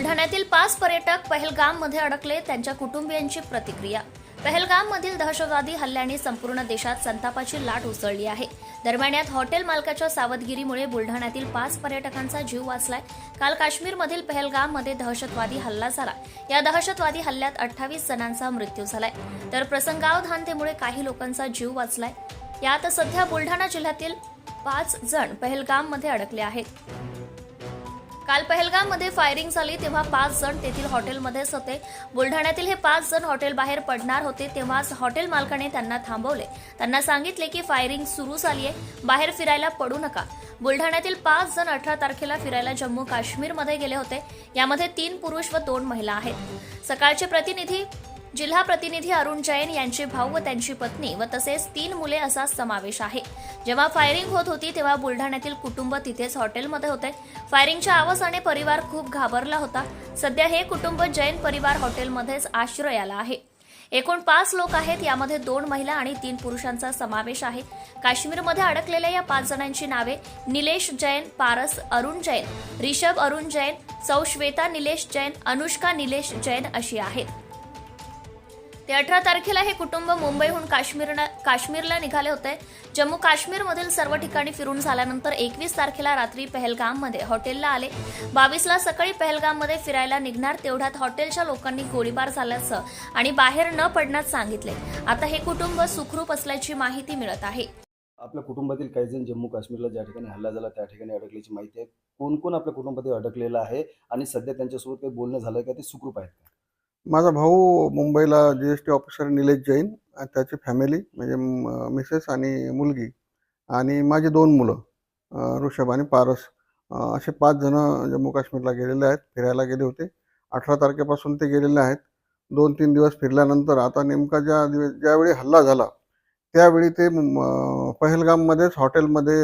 बुलढाण्यातील पाच पर्यटक पहलगाममध्ये अडकले त्यांच्या कुटुंबियांची प्रतिक्रिया. पहलगाममधील दहशतवादी हल्ल्याने संपूर्ण देशात संतापाची लाट उसळली आहे. दरम्यान यात हॉटेल मालकाच्या सावधगिरीमुळे बुलढाण्यातील पाच पर्यटकांचा जीव वाचलाय. काल काश्मीरमधील पहलगाममध्ये दहशतवादी हल्ला झाला. या दहशतवादी हल्ल्यात अठ्ठावीस जणांचा मृत्यू झालाय. तर प्रसंगावधानतेमुळे काही लोकांचा जीव वाचलाय. यात सध्या बुलढाणा जिल्ह्यातील पाच जण पहलगाममध्ये अडकले आहेत. काल पहलगाममध्ये फायरिंग झाली तेव्हा पाच जण तेथील हॉटेलमध्येच होते बुलढाण्यातील हे पाच जण हॉटेल बाहेर पडणार होते तेव्हाच हॉटेल मालकाने त्यांना थांबवले. त्यांना सांगितले की फायरिंग सुरू झाली आहे बाहेर फिरायला पडू नका. बुलढाण्यातील पाच जण अठरा तारखेला फिरायला जम्मू काश्मीरमध्ये गेले होते. यामध्ये तीन पुरुष व दोन महिला आहेत. सकाळचे प्रतिनिधी जिल्हा प्रतिनिधी अरुण जैन यांचे भाऊ व त्यांची पत्नी व तसेच तीन मुले असा समावेश आहे. जेव्हा फायरिंग होत होती तेव्हा बुलढाण्यातील कुटुंब तिथेच हॉटेलमध्ये होते. फायरिंगच्या आवाजाने परिवार खूप घाबरला होता. सध्या हे कुटुंब जैन परिवार हॉटेलमध्येच आश्रयाला आहे. एकूण पाच लोक आहेत यामध्ये दोन महिला आणि तीन पुरुषांचा समावेश आहे. काश्मीरमध्ये अडकलेल्या या पाच जणांची नावे निलेश जैन पारस अरुण जैन रिषभ अरुण जैन सौश्वेता निलेश जैन अनुष्का निलेश जैन अशी आहेत. ते अठरा तारखेला हे कुटुंब मुंबईहून काश्मीरला काश्मीरला निघाले होते. जम्मू काश्मीरमधील सर्व ठिकाणी फिरून झाल्यानंतर एकवीस तारखेला रात्री पहलगाममध्ये हॉटेलला आले. बावीसला सकाळी पहलगाममध्ये फिरायला निघणार तेवढ्यात हॉटेलच्या लोकांनी गोळीबार झाल्याचं आणि बाहेर न पडण्यास सांगितले. आता हे कुटुंब सुखरूप असल्याची माहिती मिळत आहे. आपल्या कुटुंबातील काही जण जम्मू काश्मीरला ज्या ठिकाणी हल्ला झाला त्या ठिकाणी अडकल्याची माहिती आहे. कोण कोण आपल्या कुटुंबातील अडकलेलं आहे आणि सध्या त्यांच्यासोबत काही बोलणं झालं का? ते सुखरूप आहेत का? माझा भाऊ मुंबईला G S T officer Nilesh Jain. आणि त्याची फॅमिली म्हणजे मिसेस आणि मुलगी आणि माझी दोन मुलं ऋषभ आणि पारस. असे पाच जण जम्मू काश्मीरला गेलेले आहेत फिरायला गेले होते. अठरा तारखेपासून ते गेलेले आहेत. दोन तीन दिवस फिरल्यानंतर आता नेमका ज्या दिवस ज्यावेळी हल्ला झाला त्यावेळी ते पहलगाममध्येच हॉटेलमध्ये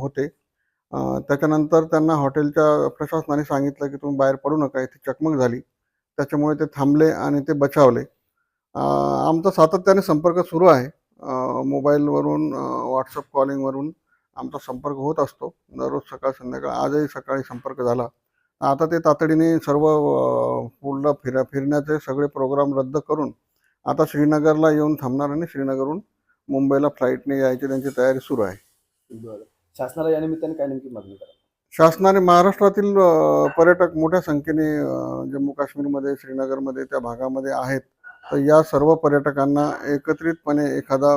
होते. त्याच्यानंतर त्यांना हॉटेलच्या प्रशासनाने सांगितलं की तुम्ही बाहेर पडू नका इथे चकमक झाली. त्याच्यामुळे ते थांबले आणि ते बचावले. आमचा सातत्याने संपर्क सुरू आहे. मोबाईलवरून व्हॉट्सअप कॉलिंगवरून आमचा संपर्क होत असतो. दररोज सकाळ संध्याकाळ आजही सकाळी संपर्क झाला. आता ते तातडीने सर्व पूर्ण पुढलं फिरण्याचे सगळे प्रोग्राम रद्द करून आता श्रीनगरला येऊन थांबणार आणि श्रीनगरहून मुंबईला फ्लाईटने यायची त्यांची तयारी सुरू आहे. बरं. शासनाला या निमित्ताने काय नेमकी मागणी करा शासनाने महाराष्ट्रातील पर्यटक मोठ्या संख्येने जम्मू काश्मीरमध्ये श्रीनगरमध्ये त्या भागामध्ये आहेत. तर या सर्व पर्यटकांना एकत्रितपणे एखादा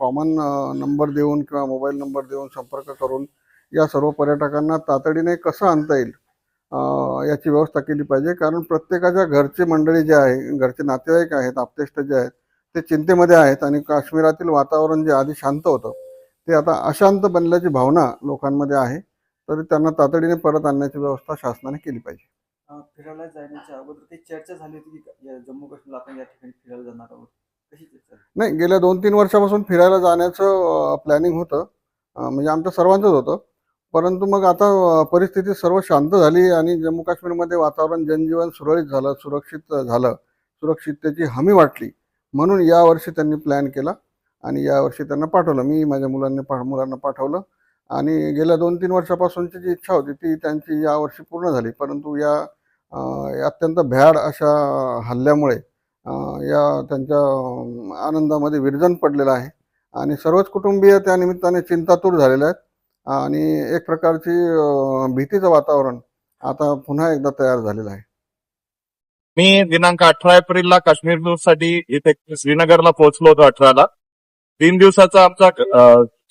कॉमन नंबर देऊन किंवा मोबाईल नंबर देऊन संपर्क करून या सर्व पर्यटकांना तातडीने कसं आणता येईल याची व्यवस्था केली पाहिजे. कारण प्रत्येकाच्या घरचे मंडळी जे आहे घरचे नातेवाईक आहेत आपतेष्ट जे आहेत ते चिंतेमध्ये आहेत आणि काश्मीरातील वातावरण जे आधी शांत होतं ते आता अशांत बनल्याची भावना लोकांमध्ये आहे. तरी त्यांना तातडीने परत आणण्याची व्यवस्था शासनाने केली पाहिजे. फिरायला जाण्याच्या अगोदर काही चर्चा झाली होती की जम्मू काश्मीरला आपण या ठिकाणी फिरायला जाणार आहोत. कशी चर्चा झाली? नाही गेल्या दोन तीन वर्षापासून फिरायला जाण्याचं प्लॅनिंग होतं. म्हणजे आमच्या सर्वांचंच होतं. परंतु मग आता परिस्थिती सर्व शांत झाली आणि जम्मू काश्मीरमध्ये वातावरण जनजीवन सुरळीत झालं सुरक्षित झालं सुरक्षिततेची हमी वाटली. म्हणून यावर्षी त्यांनी प्लॅन केला आणि यावर्षी त्यांना पाठवलं. मी माझ्या मुलांनी पा मुलांना पाठवलं. आणि गेल्या दोन तीन वर्षापासूनची जी इच्छा होती ती त्यांची यावर्षी पूर्ण झाली. परंतु या अत्यंत भ्याड अशा हल्ल्यामुळे या त्यांच्या आनंदामध्ये विरजन पडलेलं आहे. आणि सर्वच कुटुंबीय त्या निमित्ताने चिंतातूर झालेले आहेत. आणि एक प्रकारची भीतीचं वातावरण आता पुन्हा एकदा तयार झालेलं आहे. मी दिनांक अठरा एप्रिलला काश्मीरसाठी इथे श्रीनगरला पोहोचलो होतो अठराला. तीन दिवसाचा आमचा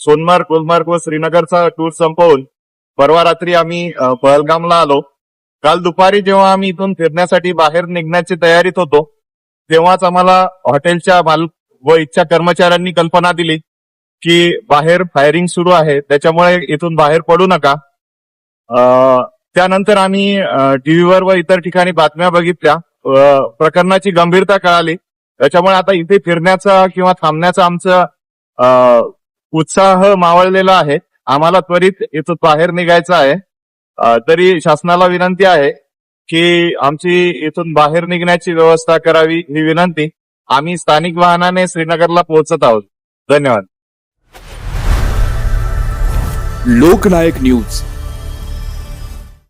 सोनमार्ग गुलमार्ग व श्रीनगरचा टूर संपवून परवा रात्री आम्ही पहलगामला आलो. काल दुपारी जेव्हा आम्ही इथून फिरण्यासाठी बाहेर निघण्याची तयारीत होतो तेव्हाच आम्हाला हॉटेलच्या माल व इच्छा कर्मचाऱ्यांनी कल्पना दिली की बाहेर फायरिंग सुरू आहे त्याच्यामुळे इथून बाहेर पडू नका. त्यानंतर आम्ही टीव्हीवर व इतर ठिकाणी बातम्या बघितल्या. प्रकरणाची गंभीरता कळाली. त्याच्यामुळे आता इथे फिरण्याचा किंवा थांबण्याचा आमचं उत्साह मावळलेला आहे. आम्हाला त्वरित इथून बाहेर निघायचं आहे. तरी शासनाला विनंती आहे की आमची इथून बाहेर निघण्याची व्यवस्था करावी ही विनंती. आम्ही स्थानिक वाहनाने श्रीनगरला पोहोचत आहोत. धन्यवाद. लोकनायक न्यूज.